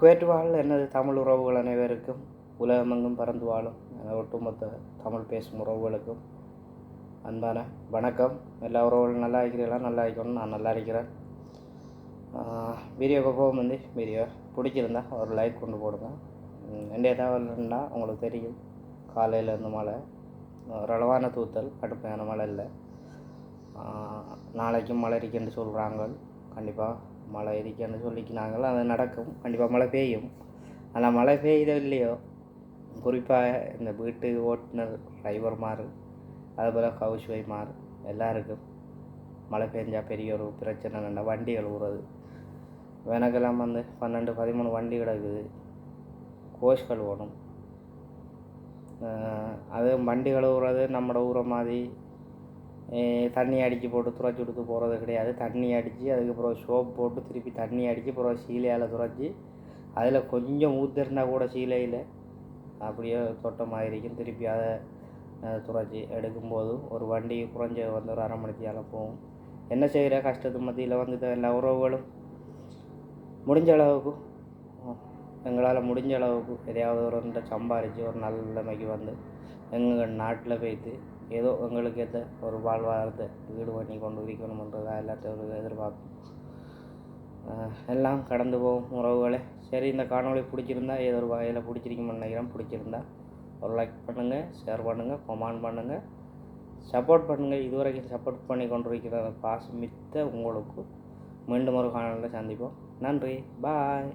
Quite வாழ் எனது தமிழ் உறவுகள் அனைவருக்கும்? உலகமெங்கும் பறந்து வாழும் எனது ஒட்டுமொத்த தமிழ் பேசும் உறவுகளுக்கும் அன்பான வணக்கம். எல்லா உறவுகளும் நல்லா இருக்கிறீங்களா நல்லா இருக்கணும் நான் நல்லா இருக்கிறேன். வீடியோக்கு போகும் வந்து வீடியோ பிடிச்சிருந்தா ஒரு லைக் கொண்டு போடுங்க. ம், என்னுடைய தகவல்னா உங்களுக்கு தெரியும். காலையில் இருந்து மழை. ரளவான தூத்தல் கடுமையான மழை இல்லை. நாளைக்கும் மழை இருக்குன்னு சொல்கிறாங்க கண்டிப்பாக மழை இருக்குன்னு சொல்லிக்கினாங்களோ அது நடக்கும். கண்டிப்பாக மழை பெய்யும். ஆனால் மழை பெய்யுதோ இல்லையோ குறிப்பாக இந்த வீட்டு ஓட்டுநர் டிரைவர்மார் அதுபோல் ஹவுஸ் ஒய்ஃப்மார் எல்லாருக்கும் மழை பெஞ்சால் பெரிய ஒரு பிரச்சனை. என்ன வண்டிகள் ஊறுறது எனக்கெல்லாம் வந்து பன்னெண்டு பதிமூணு வண்டி கிடக்குது. கோஷ்கள் ஓடும். அது வண்டி கழுவுறது நம்மளோட ஊரை மாதிரி தண்ணி அடித்து போட்டு துறைச்சி கொடுத்து போகிறது கிடையாது. தண்ணி அடித்து அதுக்கப்புறம் சோப் போட்டு திருப்பி தண்ணி அடித்து அப்புறம் சீலையால் துறைச்சி அதில் கொஞ்சம் ஊற்றிருந்தா கூட சீலையில் அப்படியே தொட்ட மாதிரி இருக்கும். திருப்பி அதை துறைச்சி எடுக்கும்போது ஒரு வண்டி குறைஞ்ச வந்து ஒரு அரை மணித்தியால போகும். என்ன செய்கிற கஷ்டத்து மத்தியில் வந்து எல்லா உறவுகளும் முடிஞ்ச அளவுக்கு எங்களால் முடிஞ்ச அளவுக்கு எதையாவது ஒரு சம்பாரித்து ஒரு நல்ல நிலைமைக்கு வந்து எங்கள் நாட்டில் போய்த்து ஏதோ எங்களுக்கு ஏற்ற ஒரு வாழ்வாதாரத்தை வீடு பண்ணி கொண்டு இருக்கணுமன்றதா எல்லாத்தையும் எதிர்பார்க்கும் எல்லாம் கடந்து போகும் உறவுகளே. சரி இந்த காணொளி பிடிச்சிருந்தா ஏதோ ஒரு வகையில் பிடிச்சிருக்குன்னு நினைக்கிறேன். பிடிச்சிருந்தா ஒரு லைக் பண்ணுங்கள் ஷேர் பண்ணுங்கள் கமெண்ட் பண்ணுங்கள் சப்போர்ட் பண்ணுங்கள் இதுவரைக்கும் சப்போர்ட் பண்ணி கொண்டிருக்கிற பாசம் மித்த உங்களுக்கு மீண்டும் ஒரு காணொலியில் சந்திப்போம். நன்றி. பாய்